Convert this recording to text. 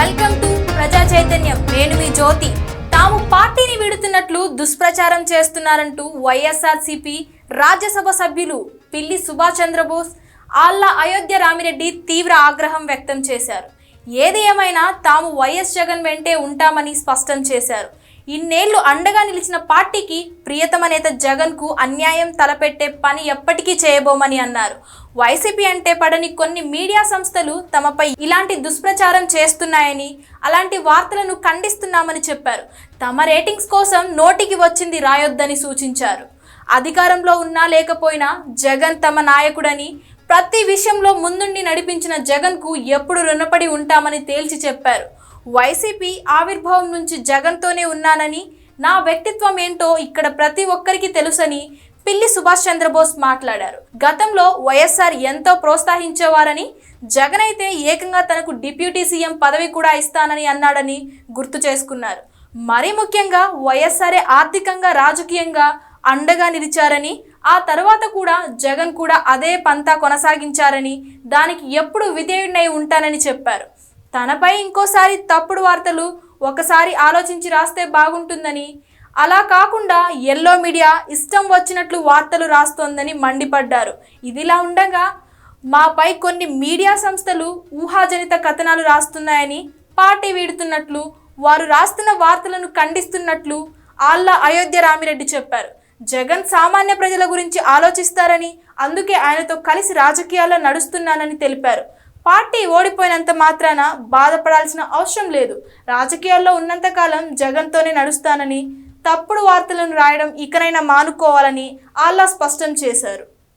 Welcome to ప్రజా చైతన్యం. నేను మీ జ్యోతి. తాము పార్టీని విడుతున్నట్లు దుష్ప్రచారం చేస్తున్నారంటూ వైఎస్ఆర్సీపీ రాజ్యసభ సభ్యులు పిల్లి సుభాష్ చంద్రబోస్ ఆళ్ళ అయోధ్య రామిరెడ్డి తీవ్ర ఆగ్రహం వ్యక్తం చేశారు. ఏది ఏమైనా తాము వైఎస్ జగన్ వెంటే ఉంటామని స్పష్టం చేశారు. ఇన్నేళ్ళు అండగా నిలిచిన పార్టీకి ప్రియతమ నేత జగన్కు అన్యాయం తలపెట్టే పని ఎప్పటికీ చేయబోమని అన్నారు. వైసీపీ అంటే పడని కొన్ని మీడియా సంస్థలు తమపై ఇలాంటి దుష్ప్రచారం చేస్తున్నాయని అలాంటి వార్తలను ఖండిస్తున్నామని చెప్పారు. తమ రేటింగ్స్ కోసం నోటికి వచ్చింది రాయొద్దని సూచించారు. అధికారంలో ఉన్నా లేకపోయినా జగన్ తమ నాయకుడని ప్రతి విషయంలో ముందుండి నడిపించిన జగన్కు ఎప్పుడు రుణపడి ఉంటామని తేల్చి చెప్పారు. వైసీపీ ఆవిర్భావం నుంచి జగన్తోనే ఉన్నానని నా వ్యక్తిత్వం ఏంటో ఇక్కడ ప్రతి ఒక్కరికి తెలుసని పిల్లి సుభాష్ చంద్రబోస్ మాట్లాడారు. గతంలో వైఎస్ఆర్ ఎంతో ప్రోత్సహించేవారని జగన్ అయితే ఏకంగా తనకు డిప్యూటీ సీఎం పదవి కూడా ఇస్తానని అన్నాడని గుర్తు చేసుకున్నారు. మరీ ముఖ్యంగా వైఎస్ఆర్ఏ ఆర్థికంగా రాజకీయంగా అండగా నిలిచారని ఆ తర్వాత కూడా జగన్ కూడా అదే పంతా కొనసాగించారని దానికి ఎప్పుడు విధేయుడినై ఉంటానని చెప్పారు. తనపై ఇంకోసారి తప్పుడు వార్తలు ఒకసారి ఆలోచించి రాస్తే బాగుంటుందని అలా కాకుండా ఎల్లో మీడియా ఇష్టం వచ్చినట్లు వార్తలు రాస్తోందని మండిపడ్డారు. ఇదిలా ఉండగా మాపై కొన్ని మీడియా సంస్థలు ఊహాజనిత కథనాలు రాస్తున్నాయని పార్టీ వీడుతున్నట్లు వారు రాస్తున్న వార్తలను ఖండిస్తున్నట్లు ఆళ్ళ అయోధ్య రామిరెడ్డి చెప్పారు. జగన్ సామాన్య ప్రజల గురించి ఆలోచిస్తారని అందుకే ఆయనతో కలిసి రాజకీయాల్లో నడుస్తున్నానని తెలిపారు. పార్టీ ఓడిపోయినంత మాత్రాన బాధపడాల్సిన అవసరం లేదు. రాజకీయాల్లో ఉన్నంతకాలం జగన్తోనే నడుస్తానని తప్పుడు వార్తలను రాయడం ఇకనైనా మానుకోవాలని ఆల్లా స్పష్టం చేశారు.